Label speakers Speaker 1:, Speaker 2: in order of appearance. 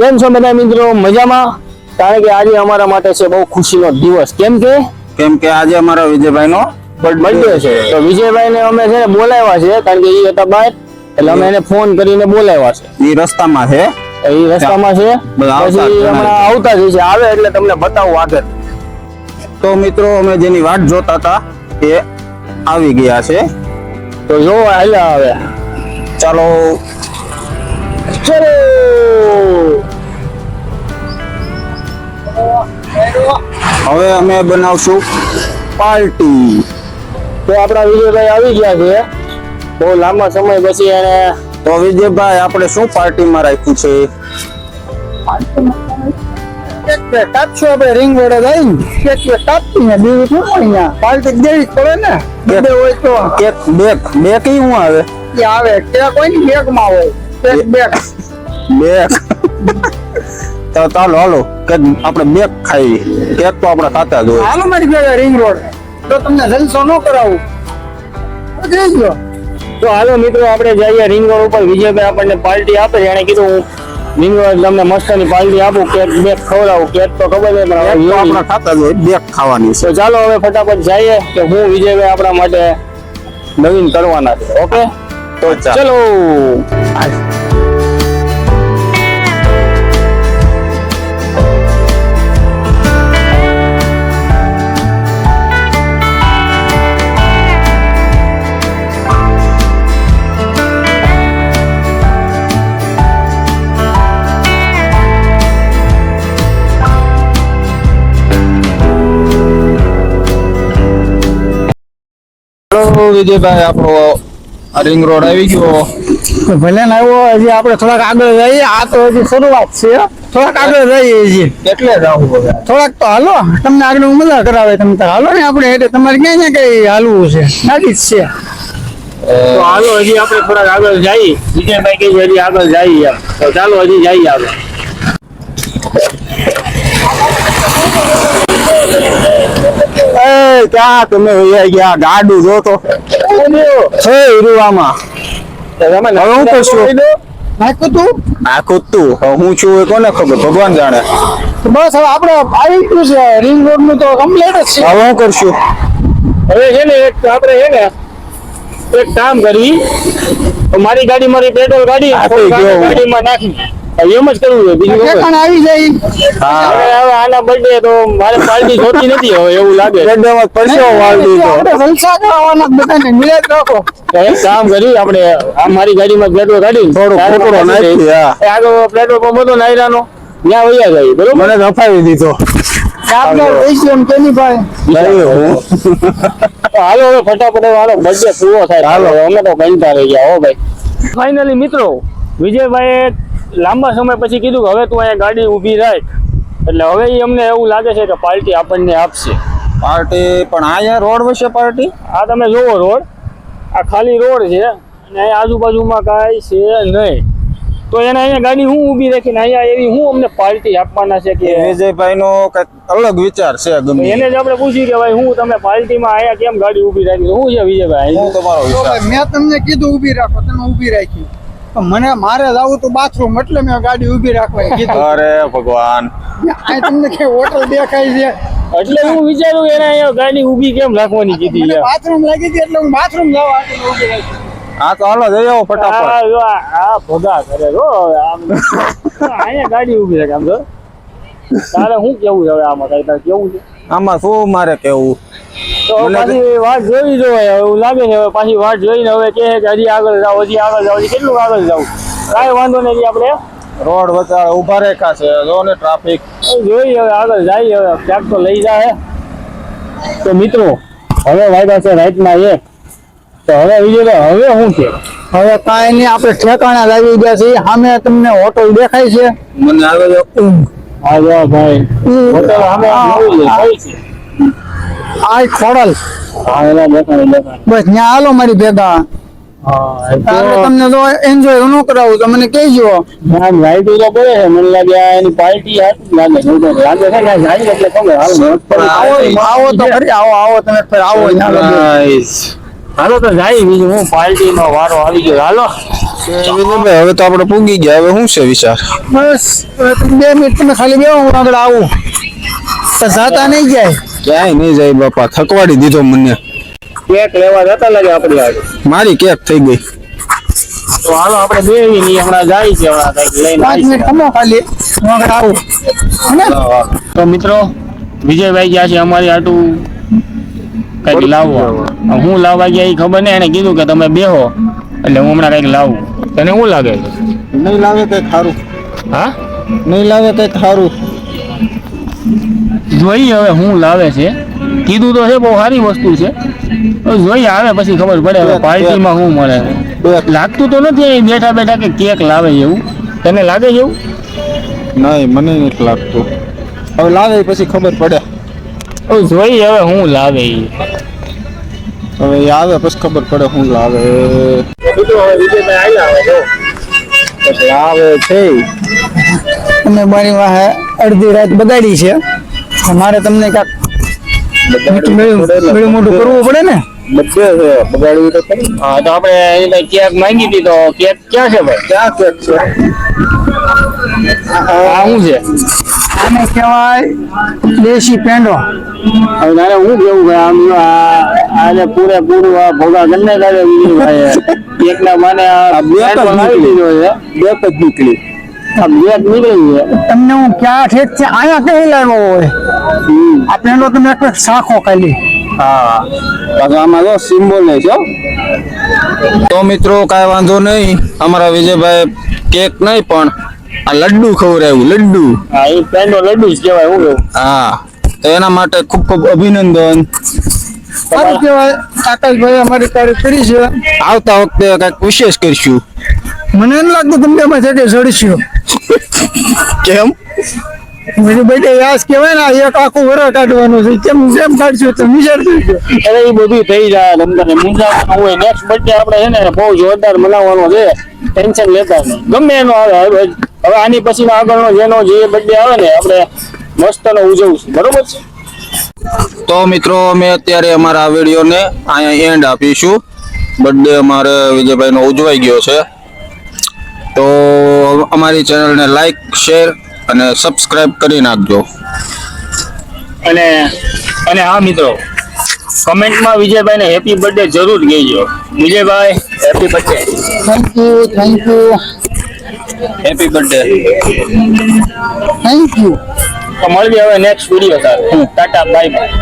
Speaker 1: કેમ છો બધા મિત્રો? મજામાં? કારણ કે આજે અમારા માટે છે બહુ ખુશીનો દિવસ. કેમ કે?
Speaker 2: કેમ કે આજે અમારા વિજયભાઈ નો
Speaker 1: બર્થડે છે. તો વિજયભાઈ ને અમે છે ને બોલાવ્યા છે કારણ કે એ હતા બહાર. એટલે અમે એને ફોન કરીને બોલાવ્યા છે.
Speaker 2: એ રસ્તામાં છે.
Speaker 1: એ રસ્તામાં છે. પછી હમણાં આવતા જ છે. આવે એટલે તમને બતાવું આગળ.
Speaker 2: તો મિત્રો અમે જેની વાટ જોતા હતા એ આવી ગયા છે.
Speaker 1: તો જો હાલ્યા આવે.
Speaker 2: ચાલો.
Speaker 1: ચલો.
Speaker 2: અમે બનાવશું પાર્ટી.
Speaker 1: તો આપણા વિજયભાઈ આવી ગયા છે. બહુ લાંબા સમય પછી એને
Speaker 2: તો વિજયભાઈ આપણે શું પાર્ટીમાં રાખ્યું છે?
Speaker 1: કાપશું આપણે રિંગ વડે જઈને એક બે કાપી ને બીજું શું અહીંયા પાર્ટી દેવી પડે ને.
Speaker 2: બે
Speaker 1: હોય તો.
Speaker 2: એક બેક બેક ઈ આવે?
Speaker 1: કે આવે. કે હોય ને બેગમાં હોય. એક બેગ.
Speaker 2: બેક તો ચાલો હાલો. કે આપણે બેક ખાઈ કેક તો આપણે ખાતા જ હોય.
Speaker 1: હાલો મારી ભેગા રિંગ રોડ તો તમને જલસો ન કરાવું. તો જઈજો તો હાલો મિત્રો આપણે જઈએ રિંગ રોડ ઉપર. વિજયભાઈ આપણને પાર્ટી આપે છે. એને કીધું હું રિંગ રોડ તમને મસ્તની પાર્ટી આપું. કેક બેક ખવડાવું. કેક તો ખબર છે પણ હવે
Speaker 2: આપણે ખાતા જ હોય બેક ખાવાની છે.
Speaker 1: તો ચાલો હવે ફટાફટ જઈએ કે હું વિજયભાઈ આપણા માટે નવીન કરવાના છે. ઓકે?
Speaker 2: તો ચાલો.
Speaker 1: ચાલો
Speaker 2: વિજયભાઈ આપણો રિંગ રોડ આવી ગયો.
Speaker 1: ભલે ને આવ્યો હજી આપણે થોડાક આગળ જઈએ આ તો હજી શરૂઆત છે થોડાક આગળ જઈએ હજી.
Speaker 2: કેટલે જવું
Speaker 1: થોડાક તો હાલો તમને આગળ મજા કરાવે તમે તો હાલો ને આપણે એટલે તમારે ક્યાં ને કઈ હાલવું છે? નાની જ છે. તો હાલો હજી આપણે થોડાક આગળ જઈએ. વિજયભાઈ કઈ હજી આગળ જઈએ તો ચાલો હજી જઈએ આગળ
Speaker 2: એ ક્યાં તમે વૈયા ગયા? ગાડું જો તો છે હવે હું કરશું
Speaker 1: તું.
Speaker 2: તું. હું છું એ કોને ખબર? ભગવાન જાણે.
Speaker 1: બસ હવે આપણે આવી ગયું છે. રિંગ રોડનું તો કમ્પ્લીટ જ છે.
Speaker 2: હવે હું કરશું
Speaker 1: હવે છે ને એક આપણે છે ને એક કામ કરવી મારી ગાડી મારી પેટ્રોલ ગાડી. ગાડીમાં નાખી. એમ જ કરવું છે બીજું કઈ આવી જાય.
Speaker 2: હા.
Speaker 1: હવે આના બર્થડે તો મારે પાર્ટી જોતી નથી હવે એવું લાગે.
Speaker 2: ગड्ढेમાં પરસેવો વાળી દીધો
Speaker 1: તો એક કામ કરી આપણે આ મારી ગાડીમાં પ્લેટો કાઢી
Speaker 2: થોડો પેટ્રોલ નાખી, હા.
Speaker 1: આગળ પ્લેટો પર બધો નાયરાનો ત્યાં વૈયા જાય બરોબર?
Speaker 2: મને રફાવી દીધો.
Speaker 1: આપણે પૈસા કેની ભાઈ? હાલો હવે ફટાફટ હાલો બર્થડે પૂરો થાય. હાલો. અમે તો કંટાળી રહી ગયા હો ભાઈ. ફાઇનલી મિત્રો વિજયભાઈએ લાંબા સમય પછી કીધું કે હવે તું અહીંયા ગાડી ઊભી રાખ. એટલે હવે એ અમને એવું લાગે છે કે પાર્ટી આપણને આપશે.
Speaker 2: પાર્ટી પણ અહીંયા રોડ વચ્ચે પાર્ટી?
Speaker 1: આ તમે જોવો રોડ. આ ખાલી રોડ છે અને અહીંયા આજુબાજુમાં કાંઈ છે નહીં. તો એને અહીંયા ગાડી હું ઊભી રાખીને અહીંયા એવી હું અમને પાર્ટી આપવાના છે કે
Speaker 2: વિજયભાઈ નો કંઈક અલગ વિચાર છે ગમે
Speaker 1: એને જ આપણે પૂછ્યું કે ભાઈ હું તમે પાર્ટીમાં અહીંયા કેમ ગાડી ઊભી રાખી? શું છે વિજયભાઈ
Speaker 2: હું તમારો વિચાર
Speaker 3: મેં તમને કીધું ઊભી રાખો તમે ઊભી રાખી. મને મારે જવું તો બાથરૂમ એટલે મેં ગાડી ઊભી રાખવા કીધું.
Speaker 2: અરે ભગવાન.
Speaker 3: આ તમને કે હોટલ દેખાય છે?
Speaker 1: એટલે હું વિચારું એને અહીંયા ગાડી ઊભી કેમ રાખવાની કીધી યાર
Speaker 3: બાથરૂમ લાગી ગઈ એટલે હું બાથરૂમ જવા આગળ ઊભી રાખી.
Speaker 2: હા તો હાલો જઈ આવો ફટાફટ.
Speaker 1: આ જો આ આ ભગા કરે જો હવે આમ. અહીંયા ગાડી ઊભી રાખે આમ જો. તારે શું કેવું છે હવે આમાં? કઈ તારે કેવું છે?
Speaker 2: આમાં શું મારે કેવું?
Speaker 1: તો પાછી વાટ જોઈ જો એવું લાગે છે હવે પાછી વાટ જોઈને હવે કે હજી આગળ જાવ હજી આગળ જાવ કેટલું આગળ જાવ કાંઈ વાંધો નહીં આપણે.
Speaker 2: રોડ વચ્ચે ઊભા રેખા છે. જો ને ટ્રાફિક.
Speaker 1: જોઈ હવે આગળ જાય હવે ક્યાંક તો લઈ જાય. તો મિત્રો હવે વાયદા છે રાઈટમાં એક તો હવે વિજયભાઈ હવે શું છે?
Speaker 3: હવે કાંઈ નહીં આપણે ઠેકાણા લાવી ગયા છે. સામે તમને હોટલ દેખાય છે.
Speaker 2: મને આવે ઊંઘ.
Speaker 1: હા ભાઈ. હોટલ સામે છે.
Speaker 3: આ ખોડલ. બસ ત્યાં હાલો મારી ભેગા. તમને જો એન્જોય ન કરાવું તો મને કહેજો.
Speaker 1: આમ લાઈટ તો પડે છે. મને લાગે આ એની પાર્ટી લાગે. લાગે છે ને જાય એટલે ખબર હાલ મસ્ત પડી.
Speaker 3: આવો આવો તો ખરી આવો આવો તમે ફરી આવો ત્યાં
Speaker 1: હાલો તો જાય બીજું હું પાર્ટી વારો આવી ગયો. હાલો.
Speaker 2: હવે તો આપણે પૂગી ગયા. હવે શું છે વિચાર?
Speaker 3: બસ બે મિનિટ તમે ખાલી બે હું આગળ આવું. તો જાતા નહીં જાય.
Speaker 2: ક્યાંય નહીં જાય બાપા થકવાડી દીધો મને.
Speaker 1: કેક લેવા જતા લાગે આપણી આગળ
Speaker 2: મારી કેક થઈ ગઈ.
Speaker 1: તો હાલો આપણે બે ની હમણાં જાય છે હમણાં કંઈક લઈને
Speaker 3: પાંચ મિનિટ ખમો ખાલી. હું આગળ આવું.
Speaker 1: તો મિત્રો વિજયભાઈ ગયા છે અમારી આટું કંઈક લાવવા હું લાવવા ગયા એ ખબર નહીં એને કીધું કે તમે બેહો. એટલે હું હમણાં કંઈક લાવું. તને શું લાગે?
Speaker 2: નહીં લાવે કઈ સારું
Speaker 1: હા?
Speaker 2: નહીં લાવે કઈ ખારું
Speaker 1: જોઈએ હવે હું લાવે છે. કીધું તો છે બહુ સારી વસ્તુ છે. જોઈએ આવે પછી ખબર પડે હવે પાર્ટીમાં શું મળે. લાગતું તો નથી બેઠા બેઠા કે કેક લાવે એવું. તને લાગે છે એવું?
Speaker 2: નહીં મને નથી લાગતું. હવે લાવે પછી ખબર પડે.
Speaker 1: હવે જોઈએ હવે હું લાવે એ.
Speaker 2: હવે આવે પછી ખબર પડે શું લાવે. લાવે છે.
Speaker 3: અને મારી વાહે અડધી રાત બગાડી છે. તો મારે તમને કાંક મેળું મોટું કરવું પડે ને?
Speaker 2: બધે છે બગાડવી તો ખરી
Speaker 1: હા તો આપણે એને કેક માંગી હતી તો કેક ક્યાં છે ભાઈ?
Speaker 2: ક્યાં કેક છે?
Speaker 1: આ શું છે?
Speaker 3: આને કહેવાય દેશી પેંડો.
Speaker 1: હવે તારે હું કેવું ભાઈ? આમ જો આ આને પૂરેપૂરું આ ભોગા ગન્ને કરે ભાઈ. કેકના માને આ
Speaker 2: બે જ બે જ નીકળી.
Speaker 1: બ્લેક નીકળી છે
Speaker 3: તમને હું ક્યાં ઠેક છે? અહીંયા કઈ લાવ્યો હોય? આ પેલો તમે એક શાખો ખાલી.
Speaker 1: હા.
Speaker 2: આમાં સિમ્બોલ નહીં છે તો મિત્રો કાંઈ વાંધો નહીં. અમારા વિજયભાઈ કેક નહીં પણ આ લડ્ડુ ખવડાવ્યું લડ્ડુ.
Speaker 1: હા એ પેન્ડો લડ્ડુ જ કહેવાય હું
Speaker 2: હા. તો એના માટે ખૂબ ખૂબ અભિનંદન.
Speaker 3: સારું કહેવાય આકાશભાઈ અમારી કાર્ય કરી છે.
Speaker 2: આવતા વખતે કંઈક વિશેષ કરશું.
Speaker 3: મને એમ લાગતું તમને એમાં છે કે જડશ્યો
Speaker 2: કેમ?
Speaker 3: બીજું બેટા યાસ કહેવાય ને એક આખું વર કાઢવાનું છે. કેમ કેમ કાઢશો તો વિચાર કરજો
Speaker 1: અરે એ બધું થઈ જાય. તમને મૂંઝાવાનું હોય. નેક્સ્ટ બર્થડે આપણે છે ને બહુ જોરદાર મનાવવાનો છે. ટેન્શન લેતા ગમે એનો આવે. હવે હવે આની પછીનો આગળનો જેનો જે બર્થડે આવે ને આપણે મસ્તનો ઉજવશું. બરોબર છે?
Speaker 2: તો મિત્રો અમે અત્યારે અમારા આ વિડીયોને અહીંયા એન્ડ આપીશું. બર્થડે અમારે વિજયભાઈનો ઉજવાઈ ગયો છે. તો અમારી ચેનલને લાઈક શેર અને સબસ્ક્રાઇબ કરી નાખજો.
Speaker 1: અને અને હા મિત્રો કમેન્ટમાં વિજયભાઈને હેપી બર્થડે જરૂર કહેજો. Vijaybhai happy birthday
Speaker 3: thank you thank you
Speaker 2: happy birthday
Speaker 3: thank you
Speaker 1: તો મળીએ હવે નેક્સ્ટ વીડિયો સાથે. Tata bye bye